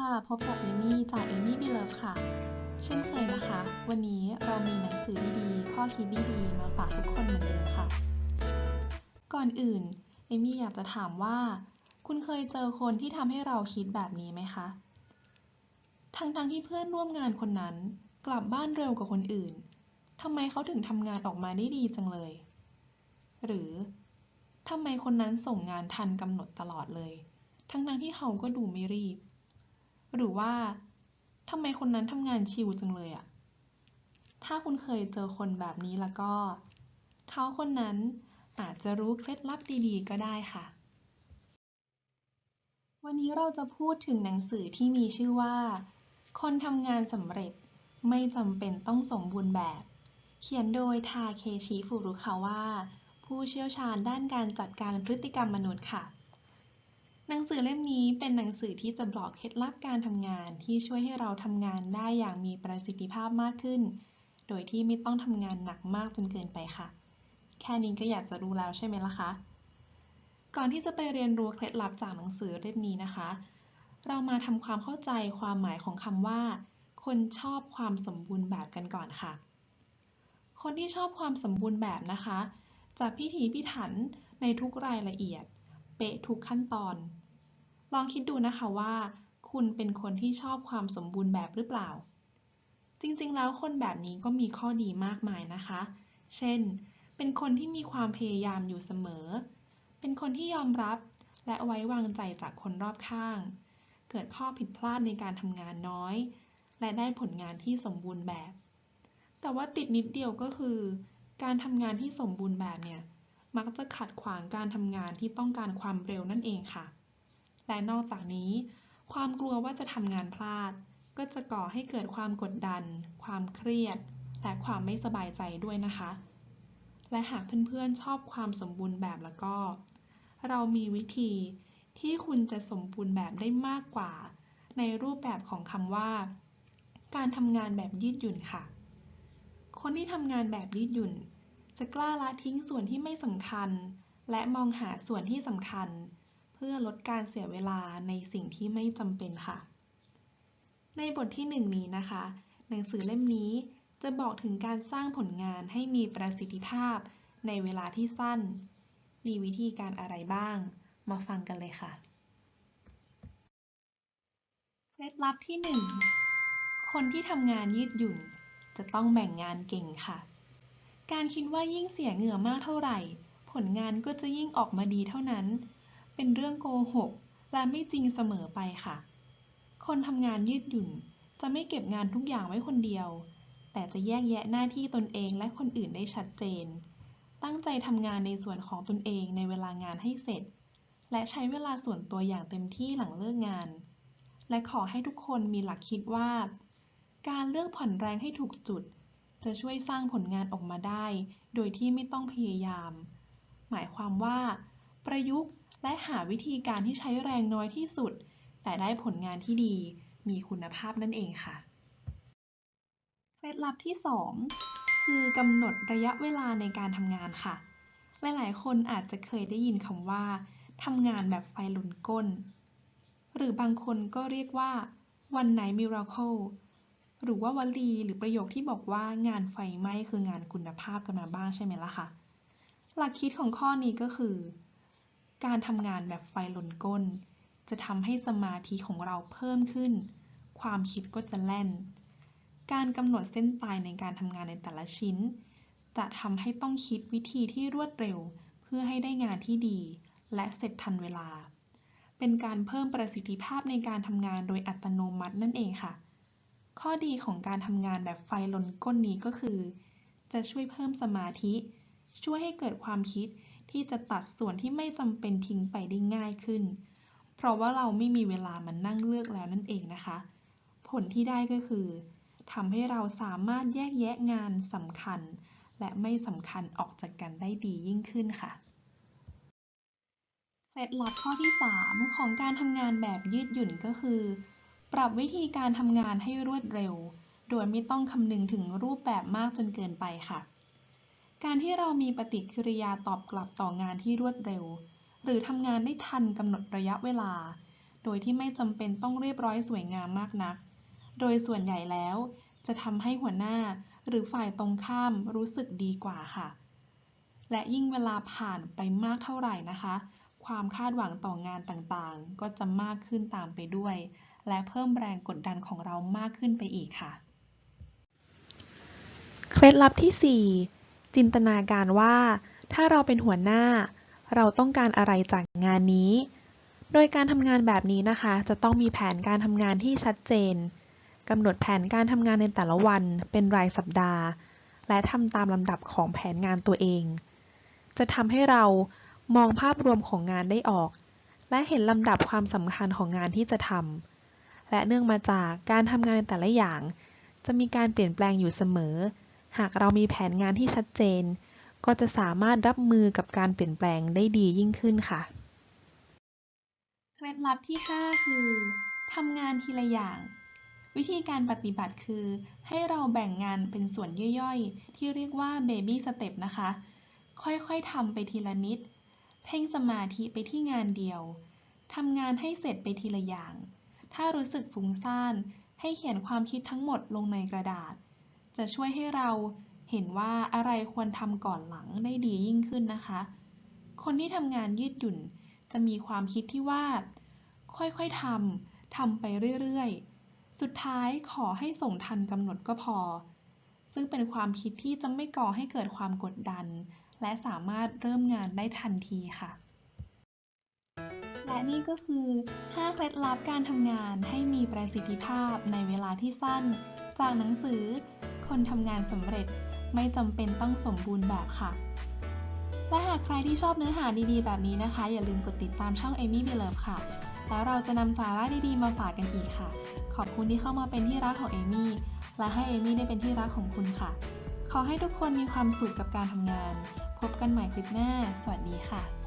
ค่ะ พบกับเอมี่จากเอมี่บีเลิฟค่ะ เช่นเคยนะคะ วันนี้เรามีหนังสือดีๆ ข้อคิดดีๆ มาฝากทุกคนเหมือนเดิมค่ะ ก่อนอื่น เอมี่อยากจะถามว่า คุณเคยเจอคนที่ทำให้เราคิดแบบนี้ไหมคะ ทั้งๆที่เพื่อนร่วมงานคนนั้น กลับบ้านเร็วกว่าคนอื่นทำไมเขาถึงทำงานออกมาได้ดีจังเลย หรือทำไมคนนั้นส่งงานทันกำหนดตลอดเลย ทั้งๆที่เขาก็ดูไม่รีบ หรือว่าทำไมคนนั้นทำงานชิลจังเลยอะถ้าคุณเคยเจอคนแบบนี้แล้วก็ เขาคนนั้นอาจจะรู้เคล็ดลับดีๆ ก็ได้ค่ะ วันนี้เราจะพูดถึงหนังสือที่มีชื่อว่า คนทำงานสำเร็จไม่จำเป็นต้องสมบูรณ์แบบ เขียนโดยทาเคชิฟุรุคาวะผู้เชี่ยวชาญด้านการจัดการพฤติกรรมมนุษย์ค่ะ หนังสือเล่มนี้เป็นหนังสือที่จะบอกเคล็ดลับการทำงานที่ช่วยให้เราทำงานได้อย่างมีประสิทธิภาพมากขึ้น โดยที่ไม่ต้องทำงานหนักมากจนเกินไปค่ะ แค่นี้ก็อยากจะรู้แล้วใช่ไหมล่ะคะ ก่อนที่จะไปเรียนรู้เคล็ดลับจากหนังสือเล่มนี้นะคะ เรามาทำความเข้าใจความหมายของคำว่า คนชอบความสมบูรณ์แบบกันก่อนค่ะ คนที่ชอบความสมบูรณ์แบบนะคะ จะพิถีพิถันในทุกรายละเอียด เป๊ะทุกขั้นตอน ลองคิดดูนะคะว่า คุณเป็นคนที่ชอบความสมบูรณ์แบบหรือเปล่า จริงๆ แล้วคนแบบนี้ก็มีข้อดีมากมายนะคะ เช่น เป็นคนที่มีความพยายามอยู่เสมอ เป็นคนที่ยอมรับและไว้วางใจจากคนรอบข้าง เกิดข้อผิดพลาดในการทำงานน้อย และได้ผลงานที่สมบูรณ์แบบ แต่ว่าติดนิดเดียวก็คือ การทำงานที่สมบูรณ์แบบเนี่ย มักจะขัดขวางการทำงานที่ต้องการความเร็วนั่นเองค่ะ และนอกจากนี้ ความกลัวว่าจะทำงานพลาด ก็จะก่อให้เกิดความกดดัน ความเครียด และความไม่สบายใจด้วยนะคะ และหากเพื่อนๆชอบความสมบูรณ์แบบแล้วก็ เรามีวิธีที่คุณจะสมบูรณ์แบบได้มากกว่า ในรูปแบบของคำว่า การทำงานแบบยืดหยุ่นค่ะ คนที่ทำงานแบบยืดหยุ่น จะกล้าละทิ้งส่วนที่ไม่สำคัญ และมองหาส่วนที่สำคัญ พื่อลดการเสียเวลาในสิ่งที่ไม่จำเป็นค่ะ ในบทที่หนึ่งนี้นะคะ หนังสือเล่มนี้จะบอกถึงการสร้างผลงานให้มีประสิทธิภาพในเวลาที่สั้น มีวิธีการอะไรบ้าง มาฟังกันเลยค่ะ เคล็ดลับที่ 1 คนที่ทำงานยืดหยุ่น จะต้องแบ่งงานเก่งค่ะ การคิดว่ายิ่งเสียเหงื่อมากเท่าไหร่ ผลงานก็จะยิ่งออกมาดีเท่านั้น เป็นเรื่องโกหก และไม่จริงเสมอไปค่ะ คนทำงานยืดหยุ่น จะไม่เก็บงานทุกอย่างไว้คนเดียว แต่จะแยกแยะหน้าที่ตนเองและคนอื่นได้ชัดเจน ตั้งใจทำงานในส่วนของตนเองในเวลางานให้เสร็จ และใช้เวลาส่วนตัวอย่างเต็มที่หลังเลิกงาน และขอให้ทุกคนมีหลักคิดว่า การเลือกผ่อนแรงให้ถูกจุด จะช่วยสร้างผลงานออกมาได้ โดยที่ไม่ต้องพยายาม หมายความว่าประยุกต์ และหาวิธีการที่ใช้แรงน้อยที่สุด แต่ได้ผลงานที่ดีมีคุณภาพนั่นเองค่ะ เคล็ดลับที่ 2 คือกำหนดระยะเวลาในการทำงานค่ะ หลายๆ คนอาจจะเคยได้ยินคำว่าทำงานแบบไฟลุนก้น หรือบางคนก็เรียกว่า one night miracle หรือว่าวลีหรือประโยคที่บอกว่างานไฟไหม้คืองานคุณภาพกันมาบ้างใช่ไหมล่ะคะหลักคิดของข้อนี้ก็คือ การทำงานแบบไฟลนก้น จะทำให้สมาธิของเราเพิ่มขึ้น ความคิดก็จะแล่น การกำหนดเส้นตายในการทำงานในแต่ละชิ้น จะทำให้ต้องคิดวิธีที่รวดเร็ว เพื่อให้ได้งานที่ดี และเสร็จทันเวลา เป็นการเพิ่มประสิทธิภาพในการทำงานโดยอัตโนมัตินั่นเองค่ะ ข้อดีของการทำงานแบบไฟลนก้นนี้ก็คือ จะช่วยเพิ่มสมาธิ ช่วยให้เกิดความคิด ที่จะตัดส่วนที่ไม่จำเป็นทิ้งไปได้ง่ายขึ้น เพราะว่าเราไม่มีเวลามานั่งเลือกแล้วนั่นเองนะคะ ผลที่ได้ก็คือทำให้เราสามารถแยกแยะงานสำคัญ และไม่สำคัญออกจากกันได้ดียิ่งขึ้นค่ะเคล็ดลับข้อที่ 3 ของการทำงานแบบยืดหยุ่นก็คือ ปรับวิธีการทำงานให้รวดเร็ว โดยไม่ต้องคำนึงถึงรูปแบบมากจนเกินไปค่ะ การที่เรามีปฏิกิริยาตอบกลับต่องานที่รวดเร็ว หรือทำงานได้ทันกำหนดระยะเวลา โดยที่ไม่จำเป็นต้องเรียบร้อยสวยงามมากนัก โดยส่วนใหญ่แล้ว จะทำให้หัวหน้าหรือฝ่ายตรงข้ามรู้สึกดีกว่าค่ะ และยิ่งเวลาผ่านไปมากเท่าไหร่นะคะ ความคาดหวังต่องานต่างๆ ก็จะมากขึ้นตามไปด้วย และเพิ่มแรงกดดันของเรามากขึ้นไปอีกค่ะ เคล็ดลับที่ 4 จินตนาการว่า ถ้าเราเป็นหัวหน้า เราต้องการอะไรจากงานนี้ โดยการทำงานแบบนี้นะคะ จะต้องมีแผนการทำงานที่ชัดเจนกำหนดแผนการทำงานในแต่ละวันเป็นรายสัปดาห์ และทำตามลำดับของแผนงานตัวเอง จะทำให้เรามองภาพรวมของงานได้ออก และเห็นลำดับความสำคัญของงานที่จะทำและเนื่องมาจากการทำงานในแต่ละอย่าง จะมีการเปลี่ยนแปลงอยู่เสมอ หากเรามีแผนงานที่ชัดเจน ก็จะสามารถรับมือกับการเปลี่ยนแปลงได้ดียิ่งขึ้นค่ะ เคล็ดลับที่ 5 คือทำงานทีละอย่าง วิธีการปฏิบัติคือ ให้เราแบ่งงานเป็นส่วนย่อยๆ ที่เรียกว่า baby step นะคะ ค่อยๆทำไปทีละนิด เพ่งสมาธิไปที่งานเดียวทำงานให้เสร็จไปทีละอย่าง ถ้ารู้สึกฟุ้งซ่าน ให้เขียนความคิดทั้งหมดลงในกระดาษ จะช่วยให้เราเห็นว่าอะไรควรทำก่อนหลังได้ดียิ่งขึ้นนะคะ คนที่ทำงานยืดหยุ่นจะมีความคิดที่ว่า ค่อยๆทำทำไปเรื่อยๆ สุดท้ายขอให้ส่งทันกำหนดก็พอ ซึ่งเป็นความคิดที่จะไม่ก่อให้เกิดความกดดัน และสามารถเริ่มงานได้ทันทีค่ะ และนี่ก็คือ 5 เคล็ดลับการทำงานให้มีประสิทธิภาพในเวลาที่สั้น จากหนังสือ คนทำงานสำเร็จ ไม่จำเป็นต้องสมบูรณ์แบบค่ะ และหากใครที่ชอบเนื้อหาดีๆ แบบนี้นะคะ อย่าลืมกดติดตามช่อง Amy b e l o v e ค่ะ แล้วเราจะนำสาระดีๆ มาฝากกันอีกค่ะ ขอบคุณที่เข้ามาเป็นที่รักของเอมี่และให้เอมี่ได้เป็นที่รักของคุณค่ะ ขอให้ทุกคนมีความสุขกับการทำงาน พบกันใหม่คลิปหน้า สวัสดีค่ะ